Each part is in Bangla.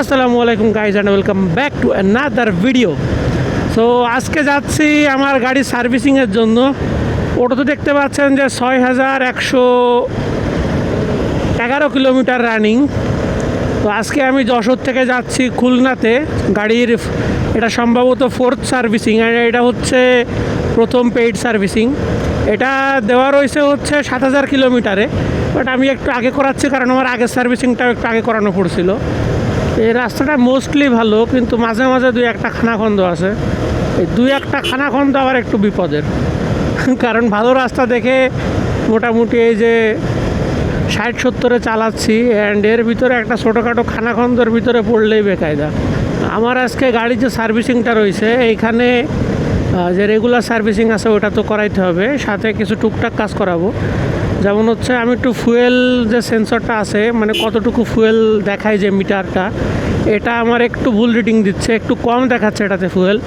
আসসালামু আলাইকুম guys and welcome back to another video so আজকে যাচ্ছি আমার গাড়ি সার্ভিসিংয়ের জন্য। ওটা তো দেখতে পাচ্ছেন যে ছয় হাজার একশো এগারো কিলোমিটার রানিং তো আজকে আমি যশোর থেকে যাচ্ছি খুলনাতে গাড়ির, এটা সম্ভবত ফোর্থ সার্ভিসিং আর এটা হচ্ছে প্রথম পেইড সার্ভিসিং এটা দেওয়া রয়েছে হচ্ছে সাত হাজার কিলোমিটারে বাট আমি একটু আগে করাচ্ছি, কারণ আমার আগের সার্ভিসিংটাও একটু আগে করানো পড়ছিল। এই রাস্তাটা মোস্টলি ভালো, কিন্তু মাঝে মাঝে দুই একটা খানাখন্দ আছে। এই দুই একটা খানাখন্দ আবার একটু বিপদের। কারণ ভালো রাস্তা দেখে মোটামুটি এই যে ষাট সত্তরে চালাচ্ছি অ্যান্ড এর ভিতরে একটা ছোটোখাটো খানাখন্দর ভিতরে পড়লেই বেকায়দা। আমার আজকে গাড়ির যে সার্ভিসিংটা রয়েছে, এইখানে যে রেগুলার সার্ভিসিং আছে, ওটা তো করাইতে হবে। সাথে কিছু টুকটাক কাজ করাবো। যেমন হচ্ছে আমি একটু ফুয়েল যে সেন্সরটা আছে মানে কতটুকু ফুয়েল দেখায় যে মিটারটা, এটা আমার একটু ভুল রিডিং দিচ্ছে, একটু কম দেখাচ্ছে এটাতে ফুয়েল।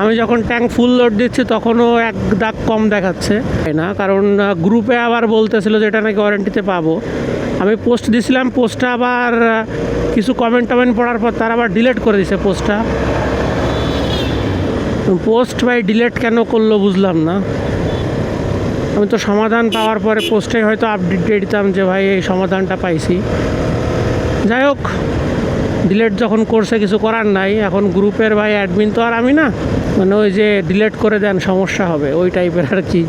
আমি যখন ট্যাঙ্ক ফুল লোড দিচ্ছি তখনও এক দাগ কম দেখাচ্ছে। না, কারণ গ্রুপে আবার বলতেছিল যে এটা নাকি ওয়ারেন্টিতে পাবো। আমি পোস্ট দিছিলাম পোস্টটা আবার কিছু কমেন্ট টমেন্ট পড়ার পর তারা আবার ডিলেট করে দিছে পোস্টটা পোস্ট ভাই ডিলেট কেন করল বুঝলাম না। আমি তো সমাধান পাওয়ার পরে পোস্টে হয়তো আপডেট দিয়ে দিতাম যে ভাই এই সমাধানটা পাইছি। যাই হোক ডিলেট যখন করছে কিছু করার নাই, এখন গ্রুপের ভাই অ্যাডমিন তো আর আমি না মানে ওই যে ডিলেট করে দেন, সমস্যা হবে, ওই টাইপের আর কি।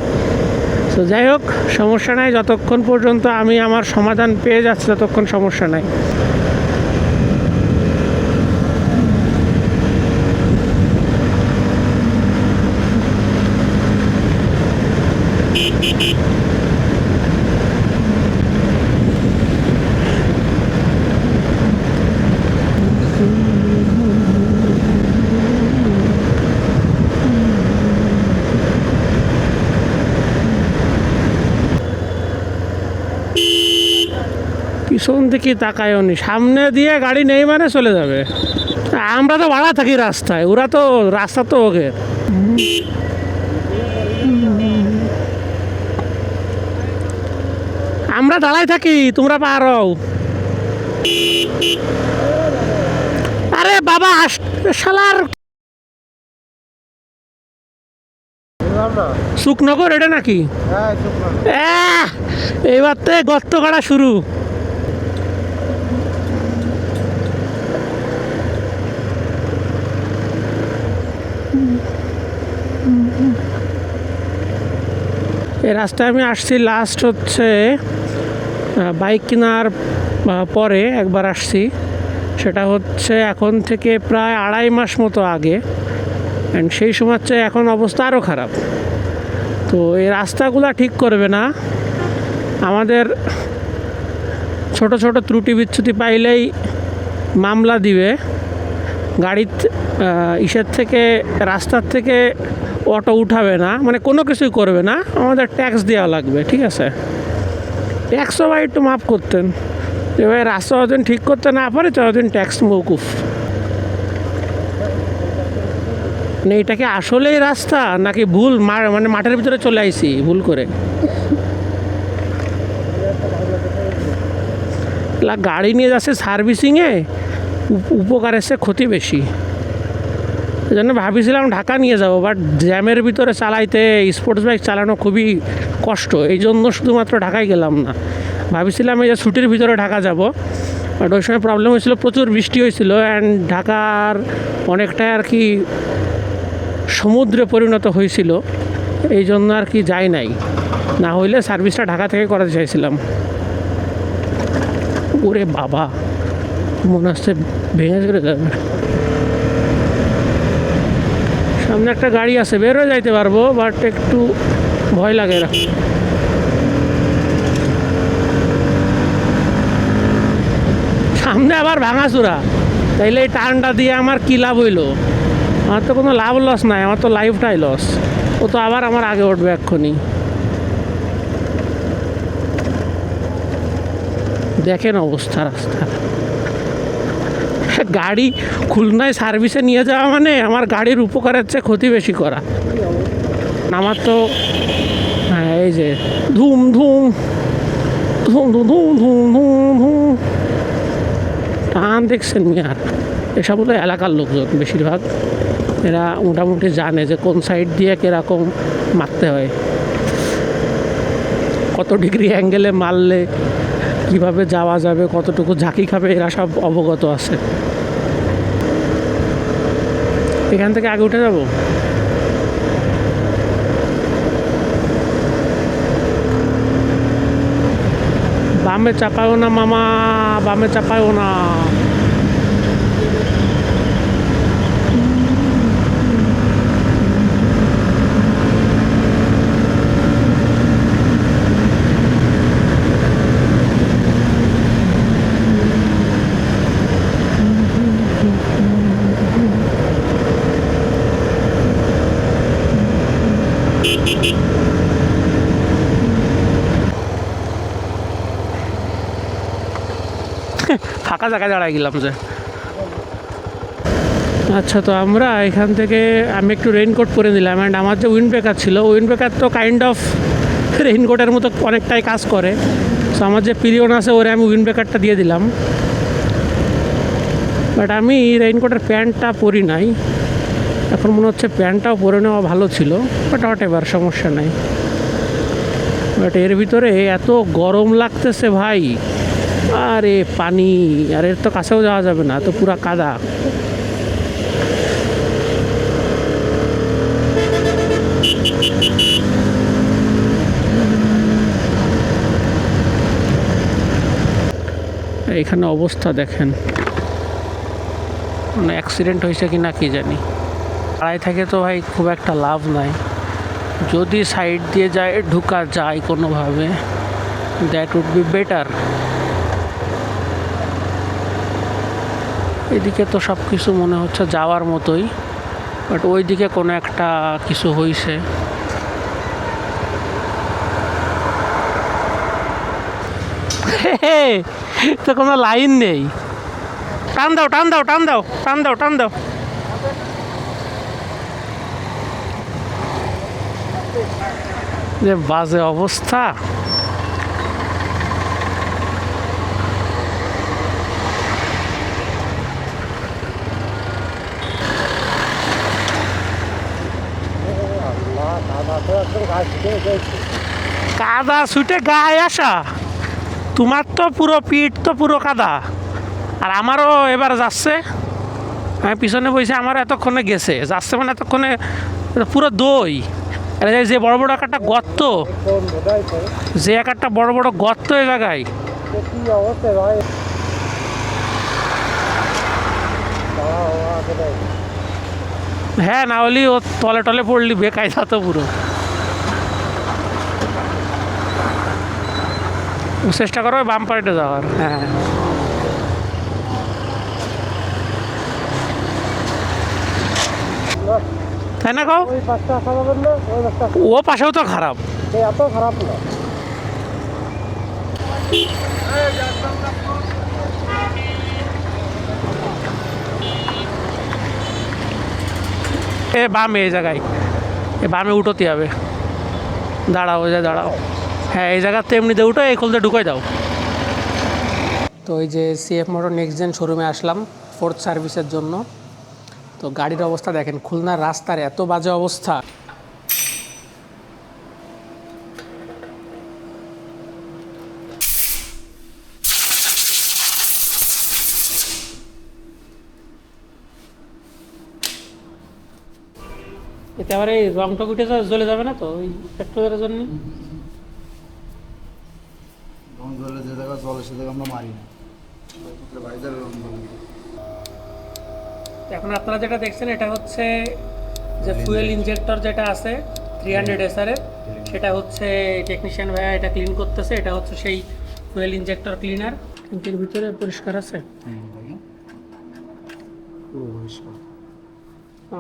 তো যাই হোক, সমস্যা নাই, যতক্ষণ পর্যন্ত আমি আমার সমাধান পেয়ে যাচ্ছি, ততক্ষণ সমস্যা নাই। পিছন থেকে তাকায়ও নি সামনে দিয়ে গাড়ি নেই মানে চলে যাবে। আমরা তো ভাড়া থাকি রাস্তায়, ওরা তো রাস্তা তো ওকে। আমরা দাঁড়াই থাকি তোমরা পার হও। আরে বাবা শালার সুকনগর এটা নাকি? আহ, এইবার তো গর্ত করা শুরু। এই রাস্তায় আমি আসছি লাস্ট হচ্ছে বাইক কেনার পরে একবার আসছি। সেটা হচ্ছে এখন থেকে প্রায় আড়াই মাস মতো আগে। অ্যান্ড সেই সময় হচ্ছে এখন অবস্থা আরও খারাপ। তো এই রাস্তাগুলো ঠিক করবে না। আমাদের ছোট ছোট ত্রুটি বিচ্ছুতি পাইলেই মামলা দিবে। গাড়ির ইসের থেকে, রাস্তার থেকে অটো উঠাবে না। মানে কোনো কিছুই করবে না। আমাদের ট্যাক্স দেওয়া লাগবে, ঠিক আছে? ট্যাক্সও ভাই একটু মাফ করতেন। যে ভাই রাস্তা যতদিন ঠিক করতে না পারে ততদিন ট্যাক্স মৌকুফ। মানে এটা কি আসলেই রাস্তা, নাকি ভুল মানে মাঠের ভিতরে চলে আইছি, ভুল করে? গাড়ি নিয়ে যাচ্ছে সার্ভিসিংয়ে উপ- উপকার এসে ক্ষতি বেশি। এই জন্য ভাবিছিলাম ঢাকা নিয়ে যাব বাট জ্যামের ভিতরে চালাইতে স্পোর্টস বাইক চালানো খুবই কষ্ট। এই জন্য শুধুমাত্র ঢাকায় গেলাম না। ভাবিছিলাম এই যে ছুটির ভিতরে ঢাকা যাব বাট ওই সময় প্রবলেম হয়েছিল, প্রচুর বৃষ্টি হয়েছিল অ্যান্ড ঢাকার অনেকটাই আর কি সমুদ্রে পরিণত হয়েছিল, এই জন্য আর কি যাই নাই। না হইলে সার্ভিসটা ঢাকা থেকে করাতে চাইছিলাম। ওরে বাবা, মনে হচ্ছে ভেঙে চলে যাবে সামনে একটা গাড়ি আছে বেরো যাইতে পারব বাট একটু ভয় লাগে এরা। সামনে আবার ভাঙাচুরা। তাইলে এই টার্নটা দিয়ে আমার কী লাভ হইল? আমার তো কোনো লাভ লস নাই, আমার তো লাইফটাই লস ও তো আবার আমার আগে উঠবে এক্ষুনি। দেখেন অবস্থা রাস্তা গাড়ি খুলনায় সার্ভিসে নিয়ে যাওয়া মানে আমার গাড়ির উপকারের চেয়ে ক্ষতি বেশি করা। আমার তো হ্যাঁ এই যে, ধুম ধুম ধুম ধুম ধুম ধুম ধুম। ধুম টান দেখছেন মিয়ার এসব হলো এলাকার লোকজন বেশিরভাগ। এরা মোটামুটি জানে যে কোন সাইড দিয়ে কীরকম মারতে হয়। কত ডিগ্রি অ্যাঙ্গেলে মারলে কীভাবে যাওয়া যাবে, কতটুকু ঝাঁকি খাবে, এরা সব অবগত আছে। এখান থেকে আগে উঠে যাব? বামে চাপায়ও না মামা, বামে চাপায়ও না। জায়গায় দাঁড়ায় গেলাম যে। আচ্ছা তো আমরা এখান থেকে, আমি একটু রেইনকোট পরে নিলাম অ্যান্ড আমার যে উইন্ড ব্রেকার ছিল উইন্ড ব্রেকার তো কাইন্ড অফ রেইনকোটের মতো অনেকটাই কাজ করে। সো আমার যে পিরিয়ন আছে, ওরে আমি উইন্ড ব্রেকারটা দিয়ে দিলাম। বাট আমি রেইনকোটের প্যান্টটা পরি নাই। এখন মনে হচ্ছে প্যান্টটাও পরে নেওয়া ভালো ছিল বাট হট এবার সমস্যা নাই। বাট এর ভিতরে এত গরম লাগতেছে ভাই। আরে পানি, আর এর তো কাছেও যাওয়া যাবে না, তো পুরা কাদা। এখানে অবস্থা দেখেন। মানে অ্যাক্সিডেন্ট হয়েছে কি না কি জানি। আড়াই থেকে তো ভাই, খুব একটা লাভ নাই। যদি সাইড দিয়ে যায়, ঢুকা যায় কোনোভাবে দ্যাট উড বি বেটার এদিকে তো সব কিছু মনে হচ্ছে যাওয়ার মতোই বাট ওইদিকে কোনো একটা কিছু হয়েছে তো কোনো লাইন নেই। টান দাও টান দাও টান দাও টান দাও টান দাও। যে বাজে অবস্থা। কাদা ছুটে গায়ে আসা। তোমার তো পুরো পিঠ তো পুরো কাদা। আর আমারও এবার যাচ্ছে। আমি পিছনে বসে আমার এতক্ষণে গেছে। যাচ্ছে মানে এতক্ষণে পুরো দই। যে বড় বড় এক একটা গর্ত। যে এক একটা বড় বড় গর্ত এই জায়গায়। হ্যাঁ না হলে ও তলে টলে পড়লি বেকায় তো পুরো। চেষ্টা করো বাম পাল্টে যাওয়ার। হ্যাঁ। তাই না কও? ও পাশেও তো খারাপ। এত খারাপ না। এ বামে এই জায়গায়। এ বামে উঠোতে হবে। দাঁড়াও যে দাঁড়াও। হ্যাঁ এই জায়গাতে এমনিতে উঠো, এই খুলতে ঢুকাই দাও। তো ওই যে সিএফ মোটর নেক্সট জেন শোরুমে আসলাম ফোর্থ সার্ভিসের জন্য। তো গাড়ির অবস্থা দেখেন, খুলনার রাস্তার এত বাজে অবস্থা। এতে আবার এই রংটা উঠে জ্বলে যাবে না তো? ওই পেট্রোলের জন্য? রং জলে যে জায়গা জলে সে জায়গা আমরা মারি না। ভাইজার এখন আপনারা যেটা দেখছেন এটা হচ্ছে যে ফুয়েল ইনজেক্টর যেটা আছে থ্রি হান্ড্রেড এসআরের সেটা হচ্ছে টেকনিশিয়ান ভাইয়া এটা ক্লিন করতেছে এটা হচ্ছে সেই ফুয়েল ইনজেক্টর ক্লিনার ট্যাঙ্কির ভিতরে পরিষ্কার আছে?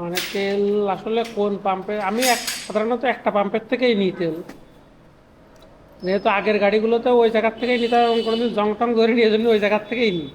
মানে তেল আসলে কোন পাম্পে আমি এক সাধারণত একটা পাম্পের থেকেই নিই তেল। যেহেতু আগের গাড়িগুলোতে ওই জায়গার থেকেই নিতে হবে কোনোদিন জং টং ধরে নিয়ে জন্য ওই জায়গার থেকেই নিই।